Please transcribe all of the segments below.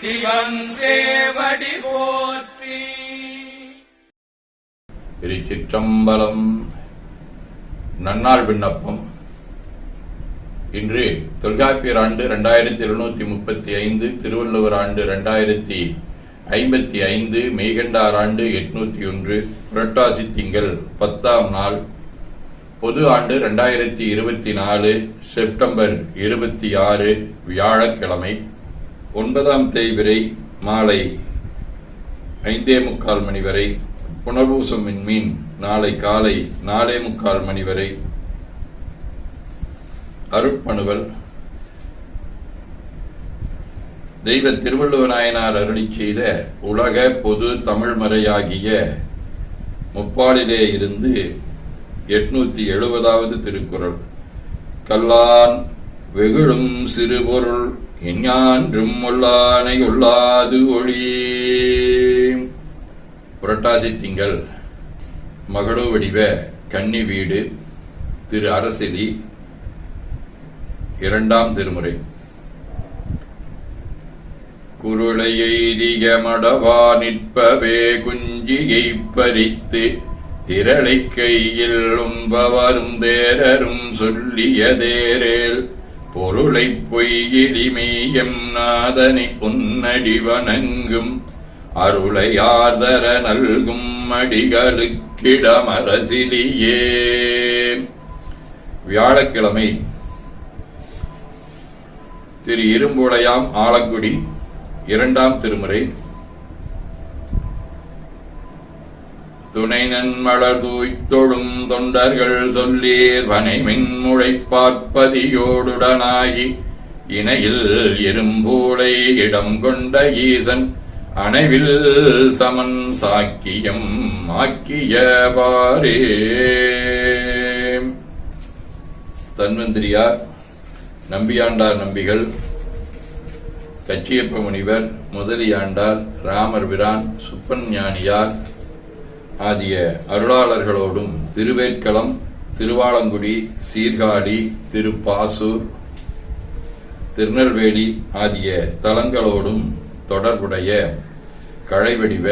சிவன் போற்றி. திருச்சிற்றம்பலம் நன்னாள் விண்ணப்பம். இன்று தொல்காப்பியர் ஆண்டு ரெண்டாயிரத்தி எழுநூத்தி முப்பத்தி ஐந்து திருவள்ளுவர் ஆண்டு ரெண்டாயிரத்தி ஐம்பத்தி ஐந்து மெய்கண்டார் ஆண்டு எட்நூத்தி ஒன்று புரட்டாசி திங்கள் பத்தாம் நாள் பொது ஆண்டு ரெண்டாயிரத்தி இருபத்தி நாலு செப்டம்பர் இருபத்தி ஆறு வியாழக்கிழமை. ஒன்பதாம் தேய்பிரை மாலை ஐந்தே முக்கால் மணி வரை புனர்பூசம் மீன் நாளை காலை நாலே முக்கால் மணி வரை. அருட்பணுவல். தெய்வ திருவள்ளுவநாயனார் அருளி செய்த உலக பொது தமிழ்மறையாகிய முப்பாலிலே இருந்து எட்நூத்தி எழுபதாவது திருக்குறள். கல்லான் வெகுளும் சிறுபொருள் எஞ்ஞான்றும் உள்ளானை உள்ளாது ஒளி. புரட்டாசி திங்கள் மகளு வடிவ கன்னி வீடு திரு அரசிலி இரண்டாம் திருமுறை. குருளை எய்திய மடவா நிற்பவே குஞ்சியை பறித்து திரளை கையில் உண்பவரும் தேரரும் சொல்லிய தேரேல் பொருளை பொய்யிலிமெய்யம் நாதனை பொன்னடி வணங்கும் அருளை நல்கும் அடிகளுக்கிடமரசிலியே. வியாழக்கிழமை திரு இரும்புடையாம் ஆலக்குடி இரண்டாம் திருமுறை துணை நன்மலர் தூய்த்தொழும் தொண்டர்கள் சொல்லீர் வனைமின் முளைப்பாற்பதியோடுடனாகி இணையில் இரும்பூளை இடம் கொண்ட ஈசன் அணைவில் சமன் சாக்கியம் ஆக்கியவாரே தன்வந்திரியார் நம்பியாண்டார் நம்பிகள் கச்சியப்ப முனிவர் முதலியாண்டார் ராமர் பிரான் சுப்பன் ஞானியார் ஆகிய அருளாளர்களோடும் திருவேற்களம் திருவாலங்குடி சீர்காழி திருப்பாசூர் திருநெல்வேலி ஆகிய தலங்களோடும் தொடர்புடைய கழைவடிவ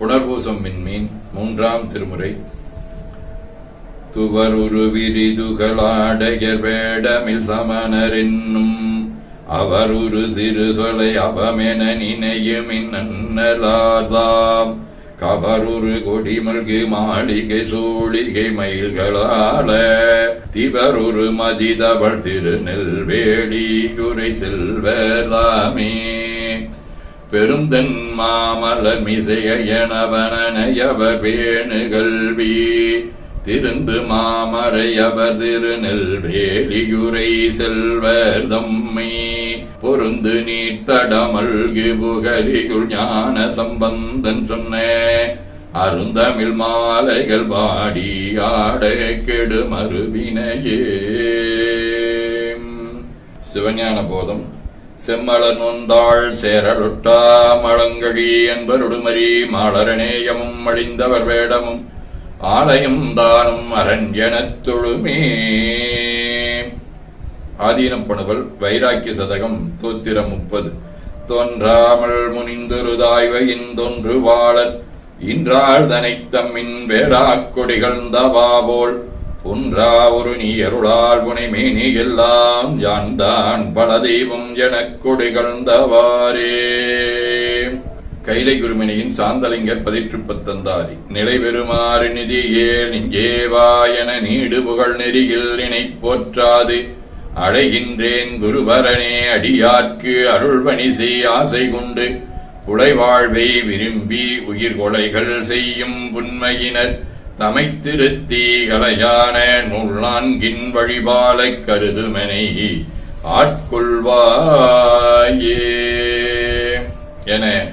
புனர்பூசம் விண்மீன் மூன்றாம் திருமுறை. துவருரு விரிதுகளாடையர் வேடமில் சமணரென்னும் அவருரு சிறு சொலை அவமென நினையுமின் நன்னலாதாம் கவருரு கொடிமல்கு மாளிகை சூழிகை மயில்களால திவருரு மதிதவள் திருநெல்வேடி குறை செல்வதாமே. பெருந்தன் மாமலர் மிசையனவனையவர் வேணுகல்வி திருந்து மாமரையவர் திருநெல்வேலியுரை செல்வர் தம்மை பொருந்து நீட்டடமல்கு புகலிகுள் ஞான சம்பந்தன் சொன்ன அருந்தமிழ் மாலைகள் பாடி ஆட கெடு மறுவினையே சிவஞான போதம். செம்மலர் நொந்தாள் சேரலுட்டா மழங்கழி என்பருடுமரி மாளரநேயமும் அழிந்தவர் வேடமும் ஆலயம் தானும் அரண் தொழுமே. ஆதீனம் பணுவல் வைராக்கிய சதகம் தோத்திரம் முப்பது. தோன்றாமல் முனிந்தொருதாய்வையின் தொன்று வாழல். இன்றாள் தனைத்தம்மின் வேறாக் கொடிகழ்ந்தவாபோல் புன்றா ஒரு நீ அருளால் புனை மேனி எல்லாம் யான்தான் பல தெய்வம் எனக் கொடிகழ்ந்தவாரே கைலை குருமணியின் சாந்தலிங்கர் பதிற்று பத்தந்தாரி நிலைபெறுமாறு நிதி நிதியே என நீடு புகழ் நெறியில் நினை போற்றாது. அடைகின்றேன் குருபரனே அடியார்க்கு அருள்பணி செய் ஆசை கொண்டு. புலைவாழ்வை விரும்பி உயிர் கொலைகள் செய்யும் புன்மையினர். தமைத்திருத்தி கலையான நூல் நான்கின் வழிபாலைக் கருதுமனை ஆட்கொள்வாயே. என